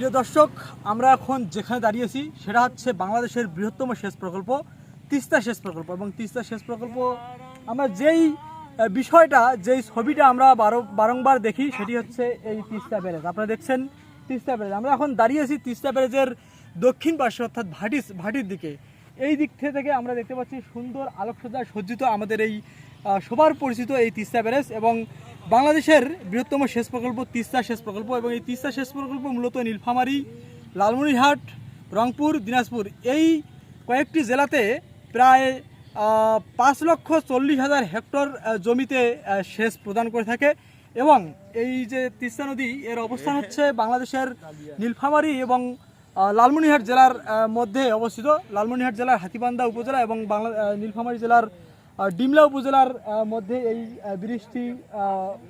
প্রিয় দর্শক, আমরা এখন যেখানে দাঁড়িয়েছি, সেটা হচ্ছে বাংলাদেশের বৃহত্তম সেচ প্রকল্প, তিস্তা সেচ প্রকল্প। এবং তিস্তা সেচ প্রকল্প, আমরা যেই বিষয়টা, যেই ছবিটা আমরা বারো- বারংবার দেখি, সেটি হচ্ছে এই তিস্তা ব্যারেজ। আপনারা দেখছেন তিস্তা ব্যারেজ। আমরা এখন দাঁড়িয়েছি তিস্তা ব্যারেজের দক্ষিণ পাশে, অর্থাৎ ভাটিস, ভাটির দিকে। এই দিক থেকে আমরা দেখতে পাচ্ছি সুন্দর আলোকসজ্জা সজ্জিত আমাদের এই সবার পরিচিত এই তিস্তা ব্যারেজ। এবং বাংলাদেশের বৃহত্তম সেচ প্রকল্প, তিস্তা সেচ প্রকল্প এবং এই তিস্তা সেচ প্রকল্প মূলত নীলফামারী, লালমনিরহাট, রংপুর, দিনাজপুর। এই কয়েকটি জেলাতে প্রায় পাঁচ লক্ষ চল্লিশ হাজার হেক্টর জমিতে সেচ প্রদান করে থাকে এবং এই যে তিস্তা নদী, এর অবস্থান হচ্ছে বাংলাদেশের নীলফামারী এবং লালমনিরহাট জেলার মধ্যে অবস্থিত। লালমনিরহাট জেলার হাতিবান্ধা উপজেলা এবং বাংলা নীলফামারী জেলার ডিমলা উপজেলার মধ্যে এই ব্রিজটি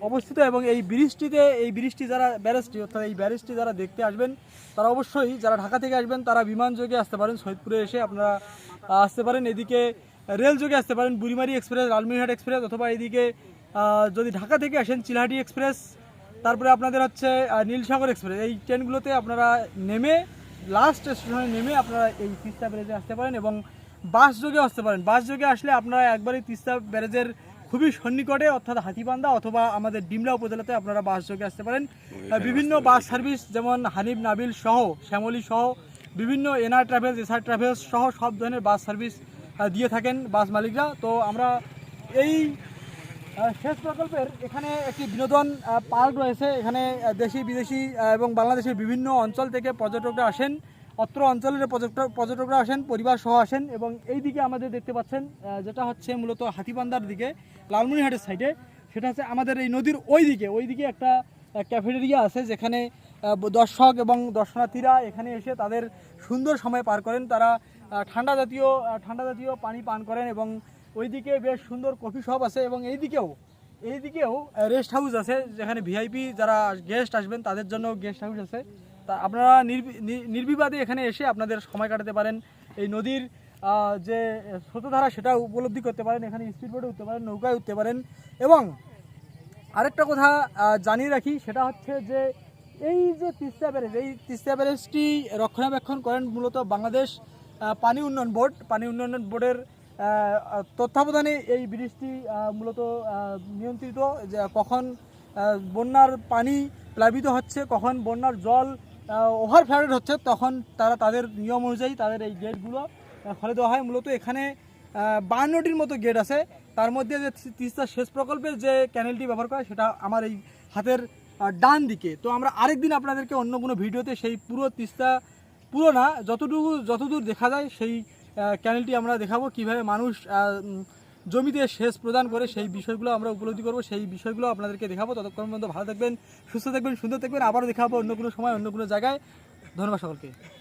অবস্থিত এবং এই ব্রিজটিতে এই ব্রিজটি যারা ব্যারেজটি অর্থাৎ এই ব্যারেজটি যারা দেখতে আসবেন, তারা অবশ্যই যারা ঢাকা থেকে আসবেন, তারা বিমান যোগে আসতে পারেন, সৈয়দপুরে এসে আপনারা আসতে পারেন। এদিকে রেল যোগে আসতে পারেন, বুড়িমারি এক্সপ্রেস, লালমনিরহাট এক্সপ্রেস, অথবা এদিকে যদি ঢাকা থেকে আসেন, চিলাহাটি এক্সপ্রেস, তারপরে আপনাদের হচ্ছে নীলসাগর এক্সপ্রেস। এই ট্রেনগুলোতে আপনারা নেমে লাস্ট স্টেশনে নেমে আপনারা এই তিস্তা ব্যারেজে আসতে পারেন এবং বাস যোগে আসতে পারেন। বাস যোগে আসলে আপনারা একবারই তিস্তা ব্যারেজের খুবই সন্নিকটে, অর্থাৎ হাতিবান্ধা অথবা আমাদের ডিমলা উপজেলাতে আপনারা বাস যোগে আসতে পারেন। বিভিন্ন বাস সার্ভিস যেমন হানিফ, নাবিল সহ, শ্যামলী সহ, বিভিন্ন এনআর ট্রাভেলস, এসআর ট্রাভেলস সহ সব ধরনের বাস সার্ভিস দিয়ে থাকেন বাস মালিকরা। তো আমরা এই সেচ প্রকল্পের এখানে একটি বিনোদন পার্ক রয়েছে। এখানে দেশি বিদেশি এবং বাংলাদেশের বিভিন্ন অঞ্চল থেকে পর্যটকরা আসেন। অত্র অঞ্চলের পর্যটক পর্যটকরা আসেন, পরিবার সহ আসেন এবং এই দিকে আমাদের দেখতে পাচ্ছেন যেটা হচ্ছে মূলত হাতিবান্দার দিকে, লালমনিরহাটের সাইডে সেটা হচ্ছে আমাদের এই নদীর ওই দিকে ওই দিকে একটা ক্যাফেটেরিয়া আছে যেখানে দর্শক এবং দর্শনার্থীরা এখানে এসে তাদের সুন্দর সময় পার করেন। তারা ঠান্ডা জাতীয় ঠান্ডা জাতীয় পানি পান করেন এবং ওইদিকে বেশ সুন্দর কফি শপ আছে এবং এইদিকেও এইদিকেও রেস্ট হাউস আছে যেখানে ভিআইপি যারা গেস্ট আসবেন তাদের জন্য গেস্ট হাউস আছে। তা আপনারা নির্বিবাদে এখানে এসে আপনাদের সময় কাটাতে পারেন। এই নদীর যে স্রোতধারা সেটা উপলব্ধি করতে পারেন। এখানে স্পিড বোটে উঠতে পারেন, নৌকায় উঠতে পারেন। এবং আরেকটা কথা জানিয়ে রাখি, সেটা হচ্ছে যে এই যে তিস্তা ব্যারেজ, এই তিস্তা ব্যারেজটি রক্ষণাবেক্ষণ করেন মূলত বাংলাদেশ পানি উন্নয়ন বোর্ড। পানি উন্নয়ন বোর্ডের তত্ত্বাবধানে এই ব্রিজটি মূলত নিয়ন্ত্রিত। যে কখন বন্যার পানি প্লাবিত হচ্ছে, কখন বন্যার জল ওভারফ্লাডেড হচ্ছে। তখন তারা তাদের নিয়ম অনুযায়ী তাদের এই গেটগুলো খুলে দেওয়া হয়। মূলত এখানে বায়ান্নটির মতো গেট আছে। তার মধ্যে যে তিস্তা সেচ প্রকল্পের যে ক্যানেলটি ব্যবহার করা সেটা আমার এই হাতের ডান দিকে। তো আমরা আরেকদিন আপনাদেরকে অন্য কোনো ভিডিওতে সেই পুরো তিস্তা, পুরো না, যতটুকু, যতদূর দেখা যায়, সেই ক্যানেলটি আমরা দেখাবো। কীভাবে মানুষ জমিতে সেচ প্রদান করে সেই বিষয়গুলো আমরা উপলব্ধি করব। সেই বিষয়গুলো আপনাদেরকে দেখাবো। ততক্ষণ পর্যন্ত ভালো থাকবেন, সুস্থ থাকবেন, সুন্দর থাকবেন। আবারও দেখাবো অন্য কোনো সময়, অন্য কোনো জায়গায়। ধন্যবাদ সকলকে।